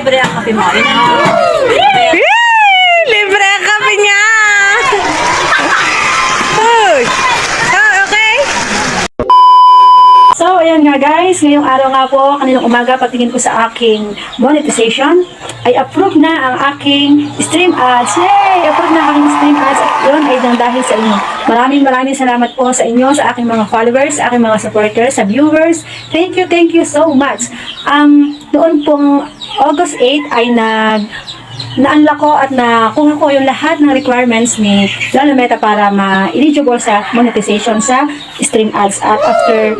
libre ang kape mo. Yun ang Yay! Libre ang kape niya! Uy! Oh, okay? So, ayan nga guys, ngayong araw nga po, kaninang umaga, patingin ko sa aking monetization, ay approve na ang aking stream ads. Yay! Approve na ang aking stream ads. At yun ay nang dahil sa inyo. Maraming maraming salamat po sa inyo, sa aking mga followers, sa aking mga supporters, sa viewers. Thank you, thank you so much. Um, noon pong August 8 ay nag na-unlock ko at nakuha ko yung lahat ng requirements ni Lolo Meta para ma-eligible sa monetization sa stream ads. At after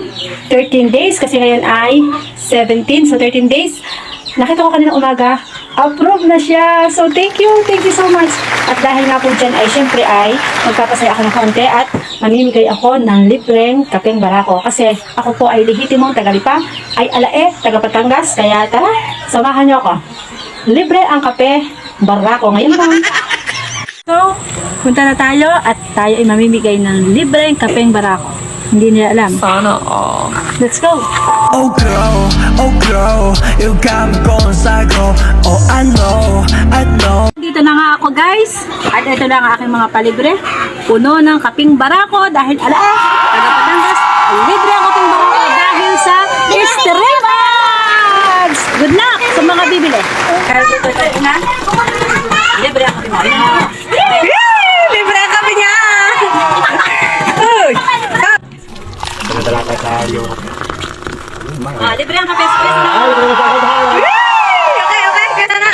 13 days, kasi ngayon ay 17, so 13 days, nakita ko kanina umaga, approve na siya. So thank you, thank you so much. At dahil nga po dyan ay syempre ay magpapasaya ako ng konti at mamimigay ako ng libreng kapeng barako. Kasi ako po ay lehitimong tagalipa, ay alae, taga Patangas, kaya tara, samahan niyo ako. Libre ang kape, barako. Ngayon lang. So, punta na tayo at tayo ay mamimigay ng libreng kapeng barako. Hindi nila alam. Sana all. Let's go! Oh girl, oh girl, you got me going psycho. Oh I know, I know. Dito na nga ako guys. At ito na ang aking mga palibre. Puno ng kaping barako dahil ala, taga Patangas, libre ang kaping barako dahil sa Stream Ads! Good luck sa mga bibili. Kaya dito tayo na. Libre ang kape mo. Ah, libre ang kape. Space na. Yay! Okay, okay. Kaya sana.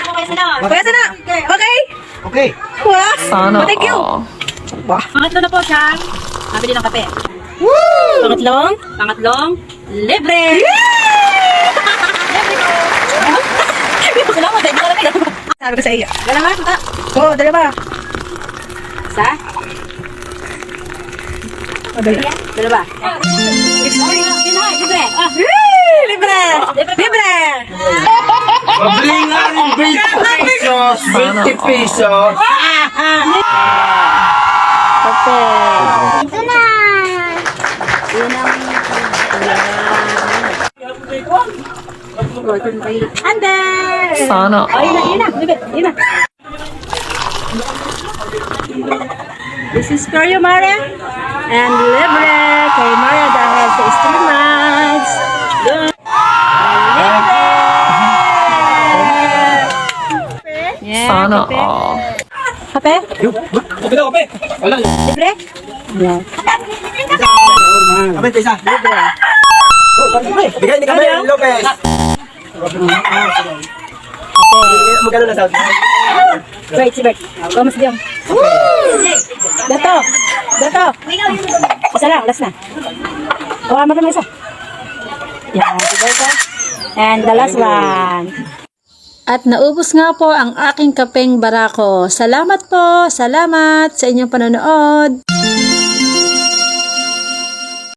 Kaya sana. Okay? Okay. Wow! Sana Thank you. all. Pangatlo na po siya. Nabili ng kape. Pangatlong? Pangatlong, libre! Salamat, hindi ko alam. Sabi ko sa iyo. Dalawa, punta. Oo, dalawa. Isa? Dalawa. Yun na, libre. Ah, Yay! Libre! Libre! Mabili nga rin 20 pesos. 20 pesos. Ito na! Yun ang... Ander! Sana Oh, yun na, yun na. Libet, yun na. This is for you, Maria. And libre kay Maria dahil Sana kape. all. Kape? Kape daw, kape. Wala. Libre? Yeah. Kape, isa. Bigay ni Kape, Lopez. Magkano na sa Wait, si Bert. Vamos diyan. Dato! Dato! Isa lang, last na. Oh, amat naman isa. Yan, si Berto. And the last one. At naubos nga po ang aking kapeng barako. Salamat po, salamat sa inyong panonood.